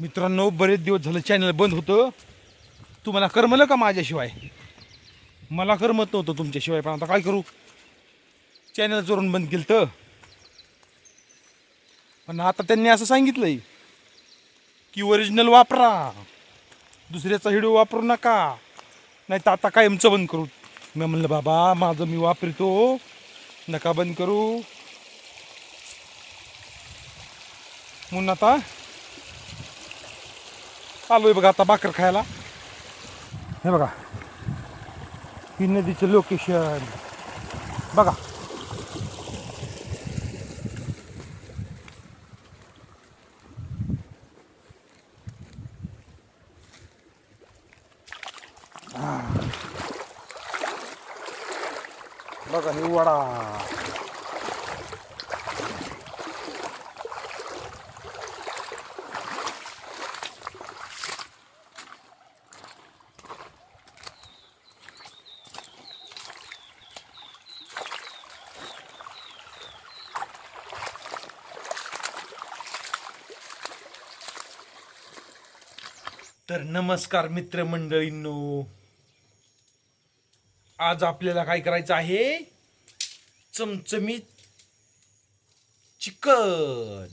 मित्रांनो बरेच दिवस झालं चॅनल बंद होतं. तुम्हाला करमलं का माझ्याशिवाय. मला करमत नव्हतं तुमच्याशिवाय पण आता काय करू? चॅनल चोरून बंद केलं तर पण आता त्यांनी असं सांगितलंय की ओरिजिनल वापरा. दुसऱ्याचा व्हिडिओ वापरू नका. नाही तर आता कायमचं बंद करू. मी म्हणलं बाबा माझं मी वापरतो. नका बंद करू. म्हणून आता आलोय बघा आता भाकर खायला. हे बघा. ही नदीचं लोकेशन बघा. बघा हे वडा. तर नमस्कार मित्रमंडळींनो. आज आपल्याला काय करायचं आहे? चमचमीत चिकन.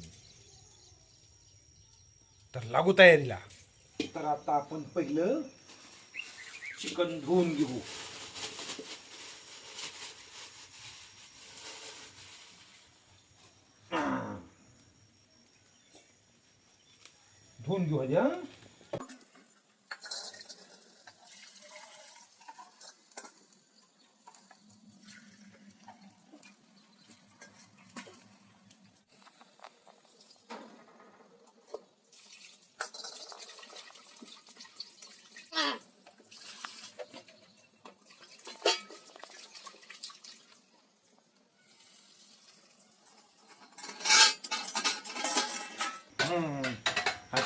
तर लागू तयारीला. तर आता आपण पहिलं चिकन धुवून घेऊ. धुवून घेऊ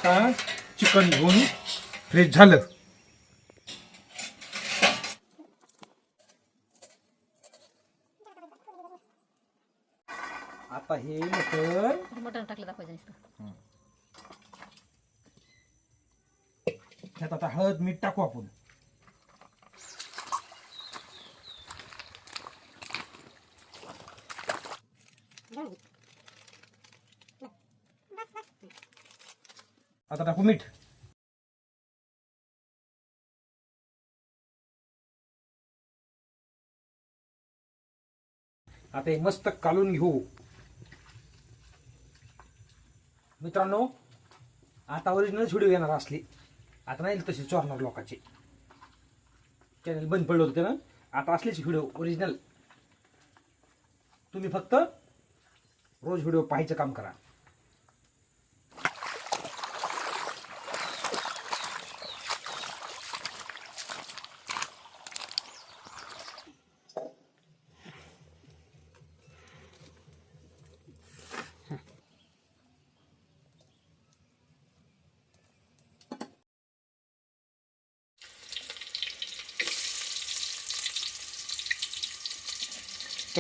आता चिकन घेऊन फ्रेश झालं. आता हे मटण मटण टाकलं दाखवायचं नुसतं. त्यात आता हळद मीठ टाकू आपण. आता टाकू मीठ. आता हे मस्त कालून घेऊ. मित्रांनो आता ओरिजिनल व्हिडिओ येणार असली. आता नाही तशी चोरणार लोकांचे. चॅनल बंद पडलं होतं ना? आता असलेच व्हिडिओ ओरिजिनल तुम्ही फक्त रोज व्हिडिओ पाहायचं काम करा.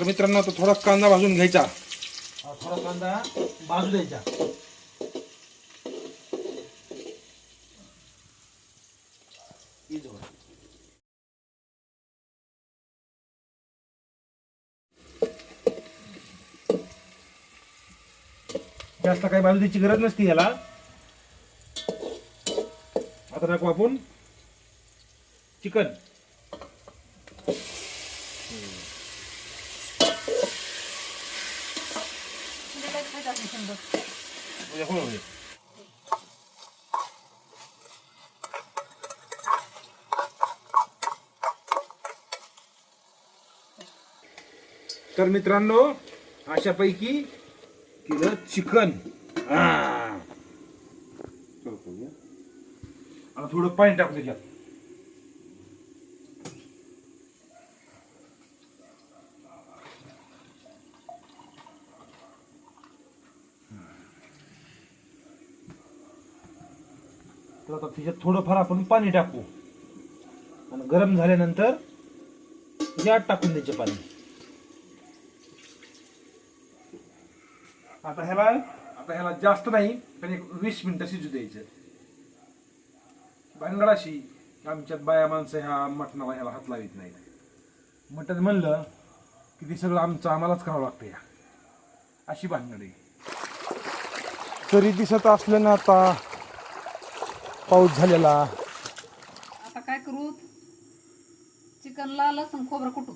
तर मित्रांनो आता थोडा कांदा भाजून घ्यायचा. थोडा कांदा भाजू द्यायचा. जास्त काही बाजू द्यायची गरज नसती याला. आता टाकू आपण चिकन. उद्या होईल, होईल. तर मित्रांनो अशापैकी किलो चिकन हा. आता थोडं पाणी टाकू त्याच्यात तर आता त्याच्यात थोडंफार आपण पाणी टाकू. आणि गरम झाल्यानंतर यात टाकून द्यायचे पाणी. आता ह्याला आता ह्याला जास्त नाही पण एक वीस मिनिटं शिजू द्यायचं. भानगडाशी आमच्यात बाया माणसं ह्या मटणाला ह्याला हात लावित नाही मटण म्हणलं की ते सगळं आमचं आम्हालाच करावं लागतं या. अशी भानगड आहे. तरी दिसत असलं ना आता पाऊस झालेला. आता काय करू? चिकनला लसूण खोबरं कुटू.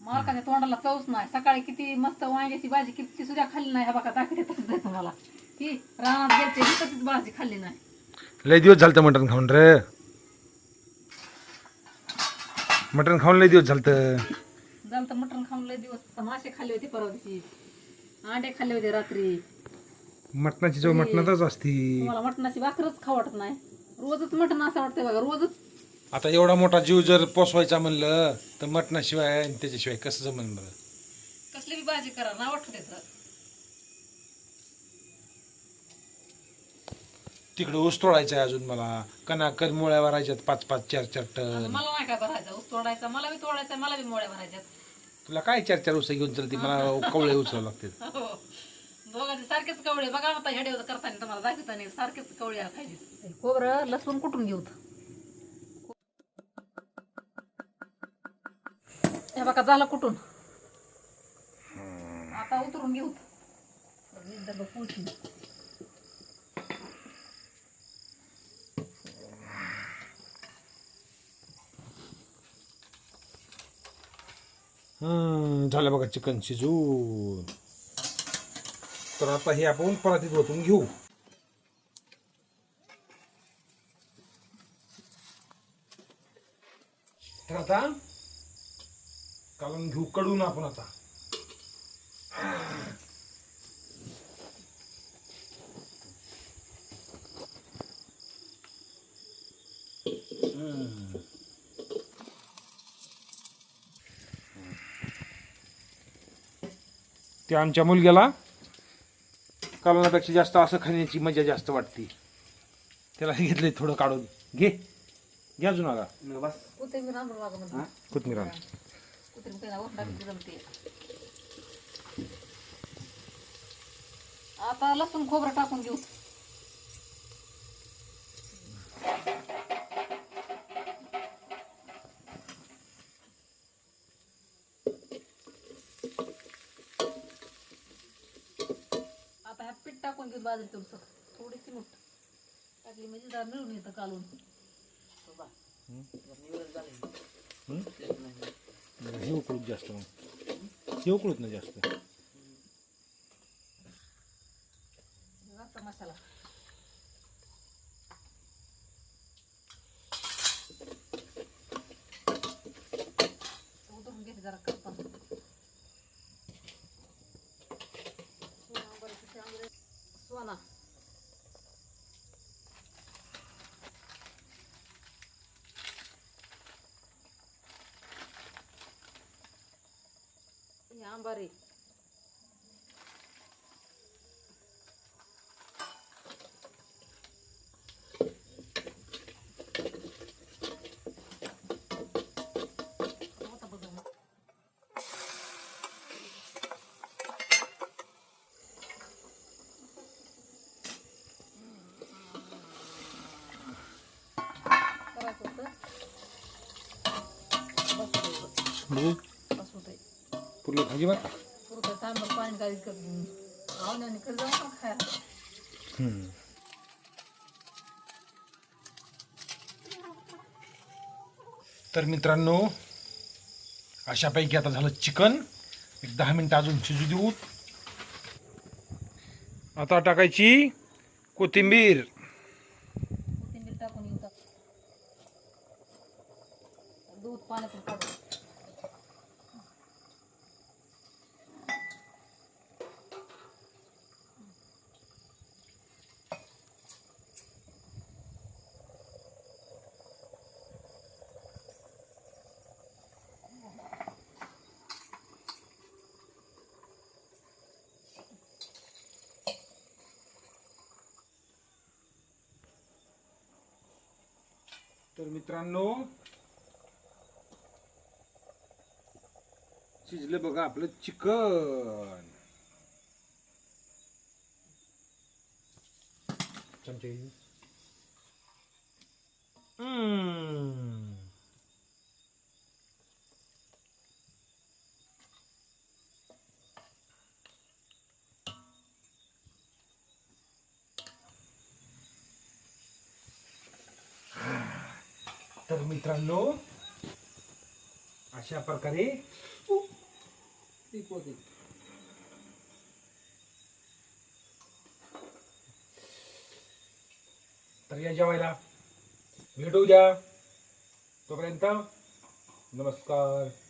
मालकाच्या तोंडाला चवच नाही. सकाळी किती मस्त वांग्याची भाजी किती सुद्धा खाल्ली नाही. ह्या बघा दाखवतच आहे तुम्हाला. ही रानात गेलते तिथं भाजी खाल्ली नाही. लय दिवस झालतं मटण खाऊन रे. मटण खाऊन लय दिवस झालतं. झालं तर मटण खाऊन लय दिवस. तर मासे खाल्ले होते परवा दिवशी. अंडे खाल्ले होते रात्री. मटणाची चव मटणातच असती. तुम्हाला मटणाची भाकरच खाऊ वाटत नाही. रोजच मटण असं वाटतंय बघा रोजच. आता एवढा मोठा जीव जर पोसवायचा म्हणलं तर मटणाशिवाय आणि त्याच्याशिवाय कसं जमन बरं? कसली बी भाजी करा ना वाटत त्याचं तिकडे ऊस तोडायचा आहे अजून मला. कना कण मुळ्या भरायच्यात पाच पाच चार चार आता टन मला नाही काय भरायचा. ऊस तोडायचा मला बी तोडायचा मला बी मोड्या भरायच्यात. तुला काय चार चार ऊस घेऊन चलते मला कवळे उचलावं लागते हो. दोघांचे सारखेच कवळे. बघा आता ह्या डेव करताना तुम्हाला दाखवताना सारखेच कवळे खायचे खोबरं लसूण कुठून घेऊ हे बघा झालं कुठून? आता उतरून घेऊ. डबं. हम्म, झालं बघा चिकन शिजून तर आता हे आपण परातीत ओतून घेऊ. तर आता काढून घेऊ कडून आपण आता. ते आमच्या मुलग्याला कालवणापेक्षा जास्त असं खाण्याची मजा जास्त वाटते. त्याला घेतलंय थोडं काढून. घे. घ्या अजून आला. कोथमीर. आता लसूण खोबरं टाकून घेऊ टाकून घेऊ बाजरीचं उसळ थोडीशी मूठ. टाकली म्हणजे जरा मिळून येतं कालून. हे उकळूत जास्त मग. हे उकळूत ना जास्त. मसाला उतरून घेते जरा करपण सोना हे बघ पुरतं तांबडं पाणी काही आवण्याने कधी जाऊ का खायला? तर मित्रांनो अशापैकी आता झालं चिकन. एक दहा मिनिटं अजून शिजू देऊ. आता टाकायची कोथिंबीर. कोथिंबीर टाकून येऊ टाक दूध पाण्यातून तर मित्रांनो शिजलं बघा आपलं चिकन. चमचे. तर मित्रांनो अशा प्रकारे तर या जेवायला भेटू द्या. तोपर्यंत नमस्कार.